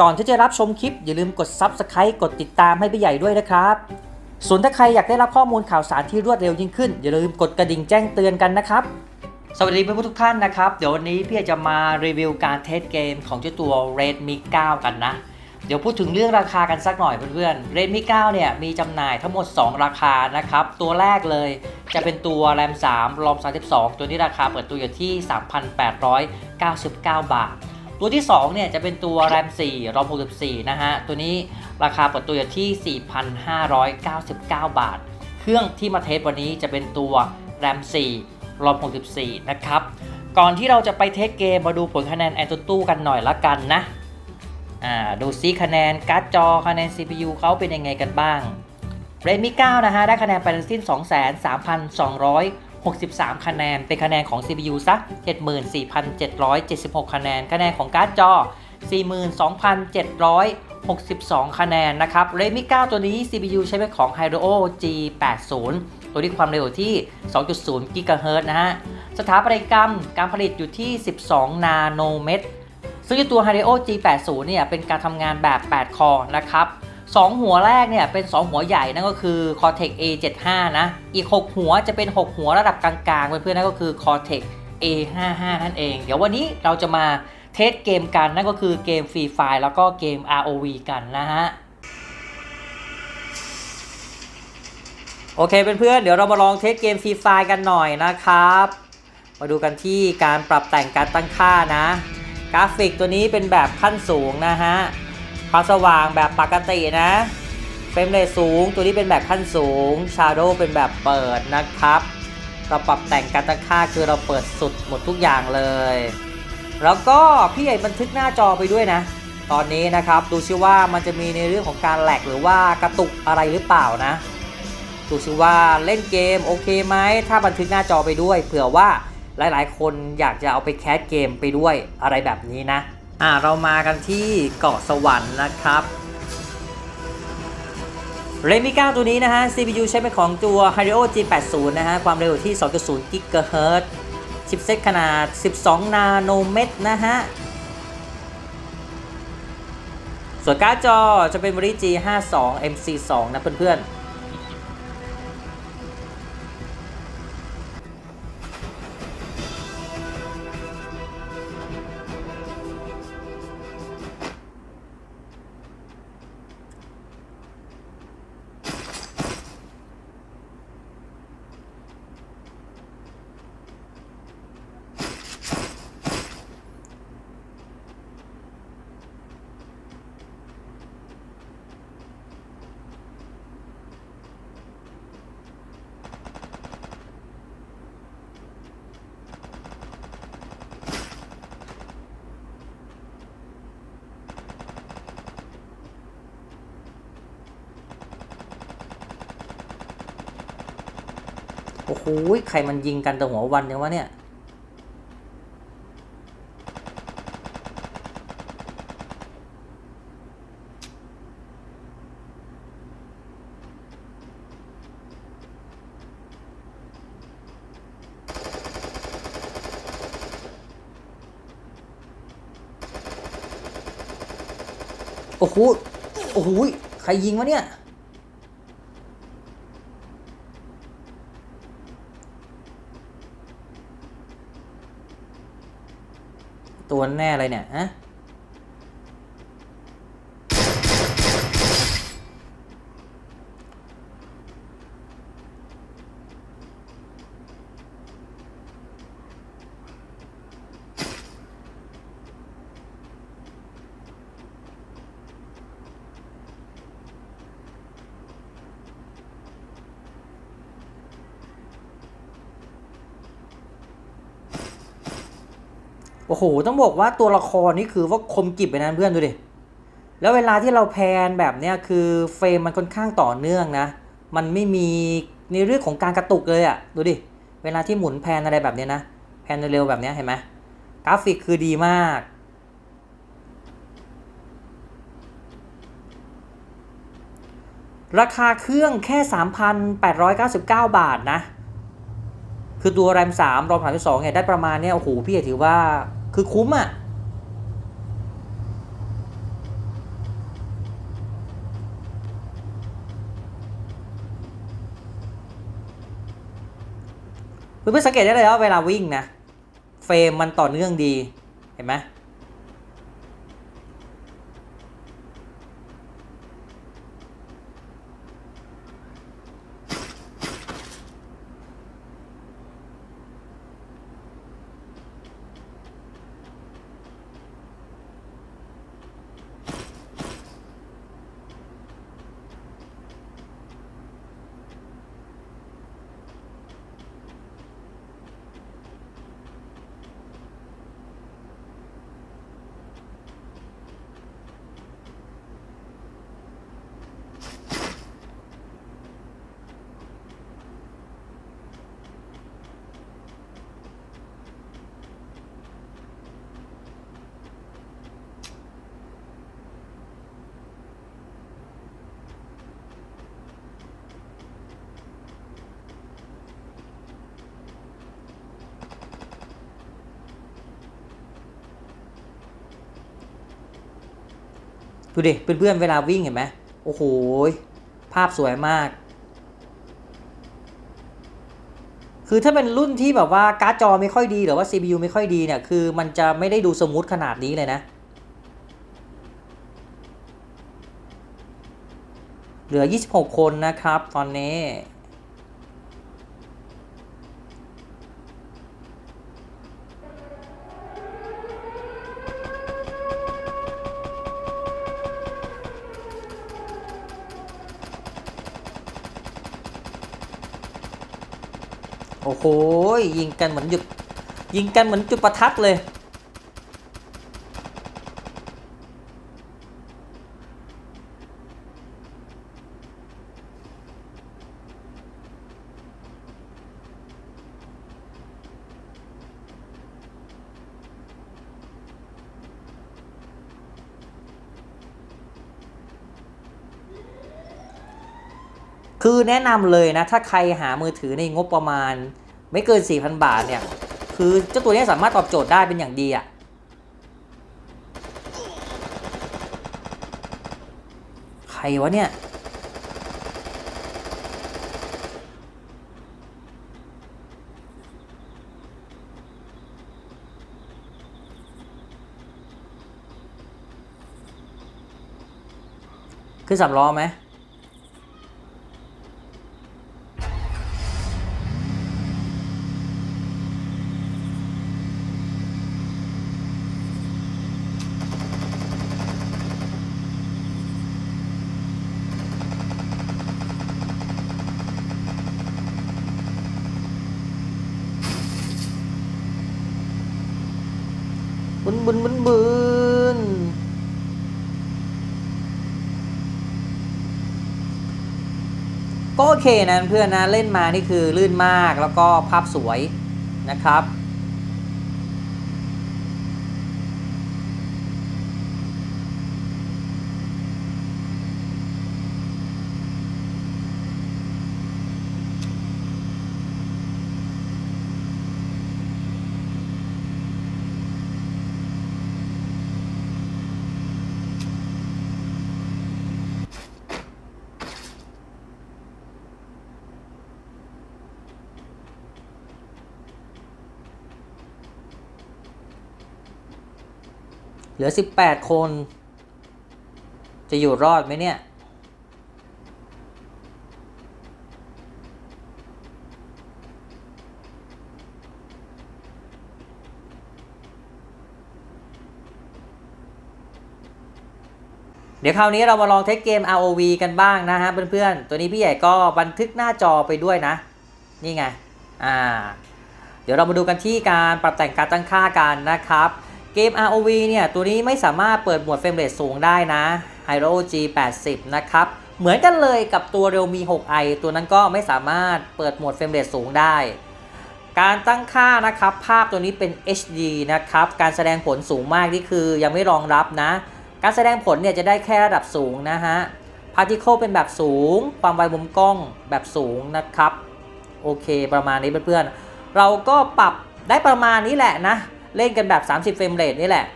ก่อนที่จะรับชมคลิปอย่าลืมกด Subscribe กดติดตามให้พี่ใหญ่ด้วยนะครับ ส่วนถ้าใครอยากได้รับข้อมูลข่าวสารที่รวดเร็วยิ่งขึ้น อย่าลืมกดกระดิ่งแจ้งเตือนกันนะครับ สวัสดีเพื่อนๆทุกท่านนะครับ เดี๋ยววันนี้พี่จะมารีวิวการเทสเกมของเจ้าตัว Redmi 9 กันนะ เดี๋ยวพูดถึงเรื่องราคากันสักหน่อยเพื่อนๆ Redmi 9 เนี่ยมีจำหน่ายทั้งหมด 2 ราคานะครับ ตัวแรกเลยจะเป็นตัว RAM 3 ROM 32 ตัวนี้ราคาเปิดตัวอยู่ที่ 3,899 บาท ตัวที่2เนี่ยจะเป็นตัว RAM 4 ROM 64 นะฮะ ตัวนี้ราคาเปิดตัวอยู่ที่ 4,599 บาท เครื่องที่มาเทสวันนี้จะเป็นตัว RAM 4 ROM 64 นะครับ ก่อนที่เราจะไปเทสเกมมาดูผลคะแนนแอนตูตู้กันหน่อยละกันนะ อ่า ดูซิคะแนนการ์ดจอคะแนน CPU เขาเป็นยังไงกันบ้าง Redmi 9 นะฮะ ได้คะแนนไปทั้งสิ้น 23200 63 คะแนน เป็นคะแนนของ CPU ซะ 74,776 คะแนน คะแนนของการ์ดจอ 42,762 คะแนนนะครับ Redmi 9 ตัวนี้ CPU ใช้เป็นของ Hydro G80 ตัวนี้ความเร็วที่ 2.0 GHz นะฮะ สถาปัตยกรรมการผลิตอยู่ที่ 12 นาโนเมตร ซึ่งตัว Hydro G80 เนี่ย เป็นการทำงานแบบ 8 คอร์นะครับ 2 หัวแรกเนี่ยเป็น 2 หัวใหญ่นั่นก็คือ Cortex A75 นะอีก 6 หัวจะเป็น 6 หัวระดับกลางๆ เพื่อนๆนั่นก็คือ Cortex A55 นั่นเอง เดี๋ยววันนี้เราจะมาเทสเกมกันนั่นก็คือเกม Free Fire แล้วก็เกม ROV กันนะฮะโอเคเพื่อนๆเดี๋ยวเรามาลองเทสเกม Free Fire กันหน่อยนะครับ มาดูกันที่การปรับแต่งการตั้งค่านะ กราฟิกตัวนี้เป็นแบบขั้นสูงนะฮะ ความสว่างแบบปกตินะเฟรมเรทสูง ตัวนี้เป็นแบบขั้นสูง Shadow เป็นแบบเปิดนะครับ เราปรับแต่งการตั้งค่าคือเราเปิดสุดหมดทุกอย่างเลย แล้วก็พี่ใหญ่บันทึกหน้าจอไปด้วยนะ ตอนนี้นะครับดูซิว่ามันจะมีในเรื่องของการแหลกหรือว่ากระตุกอะไรหรือเปล่านะดูซิว่าเล่นเกมโอเคไหมถ้าบันทึกหน้าจอไปด้วย เผื่อว่าหลายๆ คนอยากจะเอาไปแคสเกมไปด้วยอะไรแบบนี้นะ อ่าเรามากันที่เกาะสวรรค์นะครับเรมิก้าตัวนี้นะฮะ CPU ใช้เป็นของตัว Hydro G80 นะฮะ ความเร็วที่ 2.0 GHz ชิปเซ็ตขนาด 12 นาโนเมตรนะฮะ ส่วนการ์ดจอจะเป็น Mori G52 MC2 นะเพื่อนๆ อ้โหใครมันยิงกันแต่หัววันเนี่ยวะเนี่ยโอ้โห โอ้โห ใครยิงวะเนี่ย ตัวแน่เลยเนี่ยฮะ โอ้โห ต้องบอกว่าตัวละครนี่คือว่าคมกริบไปนะเพื่อนดูดิ แล้วเวลาที่เราแพนแบบเนี้ยคือเฟรมมันค่อนข้างต่อเนื่องนะ มันไม่มีในเรื่องของการกระตุกเลยอะดูดิ เวลาที่หมุนแพนอะไรแบบเนี้ยนะ แพนเร็วแบบเนี้ยเห็นไหมกราฟิกคือดีมาก ราคาเครื่องแค่ 3,899 บาทนะคือตัว RAM 3 ROM 32เนี่ยได้ประมาณเนี้ยโอ้โหพี่ถือว่า คือคุ้มอะ่ะเพื่อนๆสังเกตได้เลยว่าเวลาวิ่งนะ เฟรมมันต่อเนื่องดี เห็นไหม ดูดิเพื่อนๆเวลาวิ่งเห็นไหมโอ้โหภาพสวยมาก คือถ้าเป็นรุ่นที่แบบว่าการ์ดจอไม่ค่อยดีหรือว่า CPU ไม่ค่อยดีเนี่ยคือมันจะไม่ได้ดูสมูทขนาดนี้เลยนะเหลือ 26 คนนะครับ ตอนนี้ โอ้โหยิงกันเหมือนหยุดยิงกันเหมือนจุดประทัดเลย แนะนำเลยนะ ถ้าใครหามือถือในงบประมาณ ไม่เกิน 4,000 บาทเนี่ย คือเจ้าตัวนี้สามารถตอบโจทย์ได้เป็นอย่างดีอะ่ะใครวะเนี่ยขึ้นสามล้อไหม บึนบึนบึนก็โอเคนะเพื่อนนะเล่นมานี่คือลื่นมากแล้วก็ภาพสวยนะครับ เหลือ 18 คน จะอยู่รอดไหมเนี่ย เดี๋ยวคราวนี้เรามาลองเทสเกม ROV กันบ้างนะฮะเพื่อนๆ ตัวนี้พี่ใหญ่ก็บันทึกหน้าจอไปด้วยนะ นี่ไง อ่า เดี๋ยวเรามาดูกันที่การปรับแต่งการตั้งค่ากันนะครับ เกม ROV เนี่ย ตัวนี้ไม่สามารถเปิดโหมดเฟรมเรทสูงได้นะ Hero G80 นะครับ เหมือนกันเลยกับตัว Realme 6i ตัวนั้นก็ไม่สามารถเปิดโหมดเฟรมเรทสูงได้ การตั้งค่านะครับ ภาพตัวนี้เป็น HD นะครับ การแสดงผลสูงมากนี่คือยังไม่รองรับนะ การแสดงผลเนี่ยจะได้แค่ระดับสูงนะฮะ Particle เป็นแบบสูง ความไวมุมกล้องแบบสูงนะครับ โอเคประมาณนี้เพื่อนๆ เราก็ปรับได้ประมาณนี้แหละนะ เล่นกันแบบ 30 เฟรมเรทนี่แหละ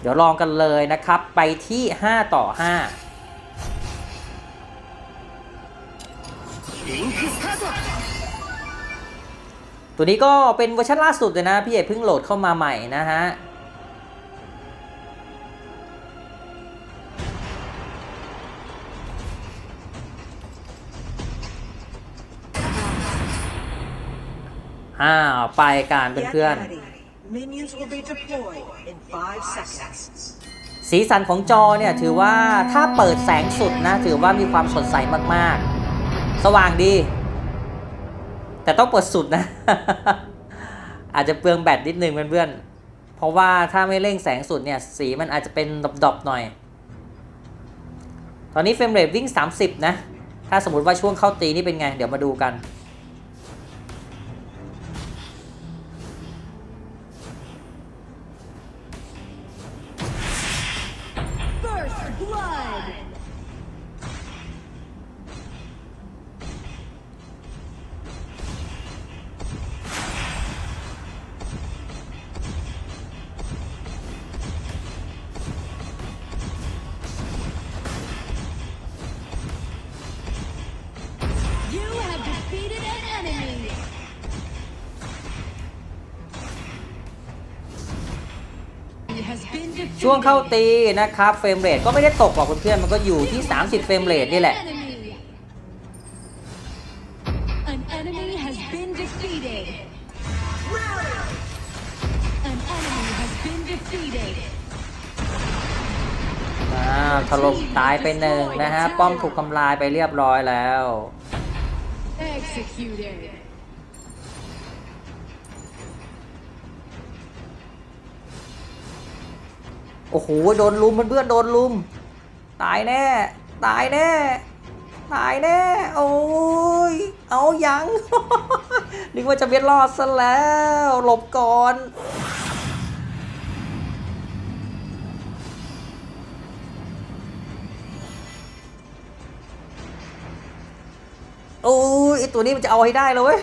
เดี๋ยวลองกันเลยนะครับ ไปที่ 5 ต่อ 5ตัวนี้ก็เป็นเวอร์ชันล่าสุดเลยนะ พี่เอกเพิ่งโหลดเข้ามาใหม่นะฮะ อ้าวไปการ Get เพื่อน ready. Minions will be deployed in five seconds. ๆสีสันของจอเนี่ยถือว่าถ้าเปิดแสงสุดนะ ถือว่ามีความสดใสมากๆ สว่างดี แต่ต้องเปิดสุดนะ อาจจะเปลืองแบตนิดนึงเพื่อนๆ เพราะว่าถ้าไม่เร่งแสงสุดเนี่ย สีมันอาจจะเป็นดอบๆหน่อย ตอนนี้เฟรมเรทวิ่ง 30 นะ ถ้าสมมติว่าช่วงเข้าตีนี่เป็นไง เดี๋ยวมาดูกัน blood. ช่วงเข้าตีนะครับเฟรมเรทก็ไม่ได้ตกหรอกเพื่อนๆมันก็อยู่ที่ 30 เฟรมเรทนี่แหละ An enemy has been defeated. An enemy has been defeated. อ้าวถล่มตายไปหนึ่งนะฮะ ป้อมถูกทำลายไปเรียบร้อยแล้ว Executed. โอ้โหโดนลุมเพื่อนๆโดนลุม ตายแน่ ตายแน่ ตายแน่ โอ้ย เอายัง นึกว่าจะเบ็ดรอดซะแล้ว หลบก่อนโอ้ยไอตัวนี้มันจะเอาให้ได้เลยเว้ย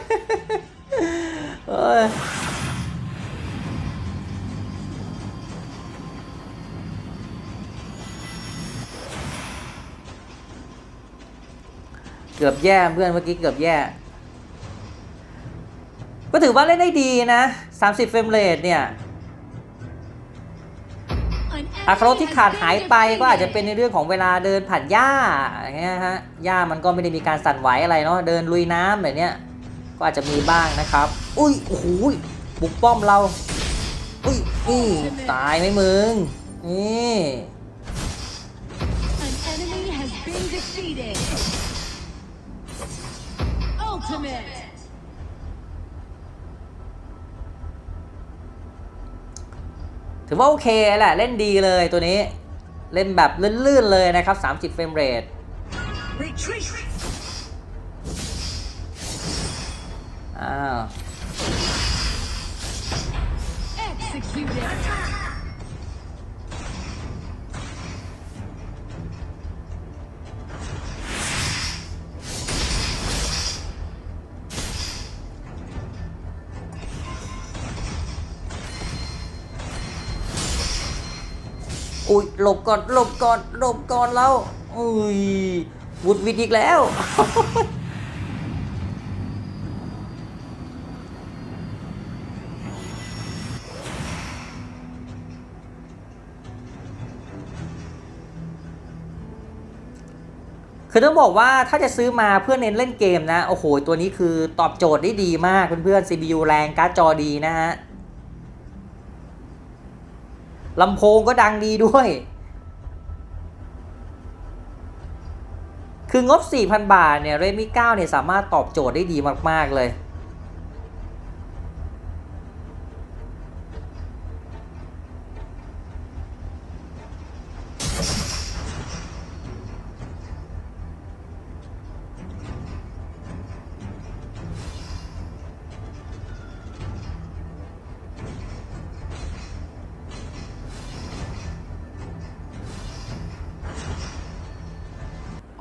เกือบแย่เพื่อนเมื่อกี้เกือบแย่ ก็ถือว่าเล่นได้ดีนะ 30 เฟรมเรทเนี่ยอัครที่ขาดหายไปก็อาจจะเป็นในเรื่องของเวลาเดินผ่านหญ้าอย่างเงี้ยฮะหญ้ามันก็ไม่ได้มีการสั่นไหวอะไรเนาะเดินลุยน้ำแบบเนี้ยก็อาจจะมีบ้างนะครับ อุ้ยโอ้โหบุกป้อมเรา อุ้ยนี่ตายไหมมึงนี่ Ultimate. ถือว่าโอเคแหละเล่นดีเลยตัวนี้ เล่นแบบลื่นๆเลยนะครับ 30 เฟรมเรท Retreat. อ้าว อุ้ยหลบก่อนหลบก่อนหลบก่อนแล้วอุ้ยวุดวิดอีกแล้ว คือต้องบอกว่าถ้าจะซื้อมาเพื่อเน้นเล่นเกมนะ โอ้โห ตัวนี้คือตอบโจทย์ได้ดีมากเพื่อนๆ CPU แรงการ์ดจอดีนะฮะ ลำโพงก็ดังดีด้วย คืองบ 4,000 บาทเนี่ยเรมิ9เนี่ยสามารถตอบโจทย์ได้ดีมาก ๆ เลย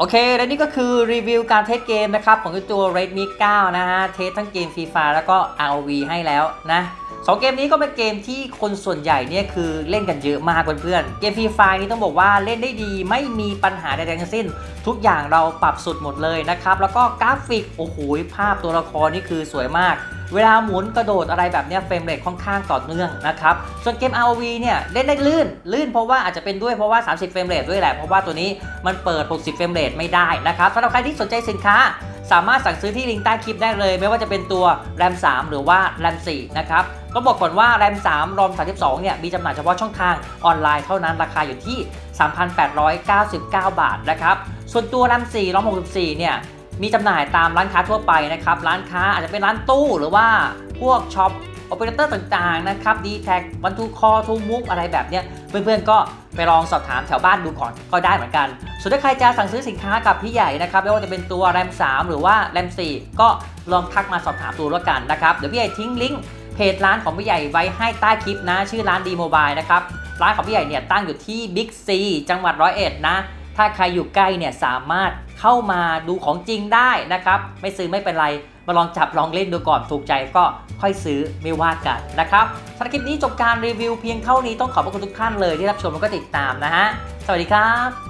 โอเค และนี่ก็คือรีวิวการเทสเกมนะครับ ของตัว Redmi 9 นะฮะ เทสทั้งเกม FIFA แล้วก็ ROV ให้แล้วนะสองเกมนี้ก็เป็นเกมที่คนส่วนใหญ่เนี่ยคือเล่นกันเยอะมากเพื่อนๆ เกม FIFA นี้ต้องบอกว่าเล่นได้ดีไม่มีปัญหาใดๆทั้งสิ้น ทุกอย่างเราปรับสุดหมดเลยนะครับ แล้วก็กราฟิก โอ้โหภาพตัวละครนี่คือสวยมาก เวลาหมุนกระโดดอะไรแบบนี้เฟรมเรทค่อนข้างต่อเนื่องนะครับ ส่วนเกม ROV เนี่ยเล่นได้ลื่น ลื่นเพราะว่าอาจจะเป็นด้วยเพราะว่า 30 เฟรมเรทด้วยแหละ เพราะว่าตัวนี้มันเปิด 60 เฟรมเรทไม่ได้นะครับสำหรับใครที่สนใจสินค้าสามารถสั่งซื้อที่ลิงก์ใต้คลิปได้เลย ไม่ว่าจะเป็นตัว RAM 3 หรือว่า RAM 4 นะครับต้องบอกก่อนว่า RAM 3 ROM 32 เนี่ย มีจำหน่ายเฉพาะช่องทางออนไลน์เท่านั้น ราคาอยู่ที่ 3,899 บาทนะครับ ส่วนตัว RAM 4 ROM 64 เนี่ย มีจำหน่ายตามร้านค้าทั่วไปนะครับ ร้านค้าอาจจะเป็นร้านตู้หรือว่าพวกช็อปโอเปอเรเตอร์ต่างๆนะครับ d t แท็กวันทูคอทูมุกอะไรแบบเนี้ยเพื่อนๆก็ไปลองสอบถามแถวบ้านดูก่อนก็ได้เหมือนกัน ส่วนถ้าใครจะสั่งซื้อสินค้ากับพี่ใหญ่นะครับไม่ว่าจะเป็นตัว RAM 3หรือว่า RAM 4ก็ลองทักมาสอบถามดูแล้วกันนะครับ เดี๋ยวพี่ใหญ่ทิ้งลิงก์เพจร้านของพี่ใหญ่ไว้ให้ใต้คลิปนะ ชื่อร้านดีโมบายนะครับ ร้านของพี่ใหญ่เนี่ยตั้งอยู่ที่ Big C จังหวัดร้อยเอ็ดนะ ถ้าใครอยู่ใกล้เนี่ยสามารถเข้ามาดูของจริงได้นะครับ ไม่ซื้อไม่เป็นไร มาลองจับลองเล่นดูก่อนถูกใจก็ค่อยซื้อไม่ว่ากันนะครับสำหรับคลิปนี้จบการรีวิวเพียงเท่านี้ต้องขอบพระคุณทุกท่านเลยที่รับชมแล้วก็ติดตามนะฮะ สวัสดีครับ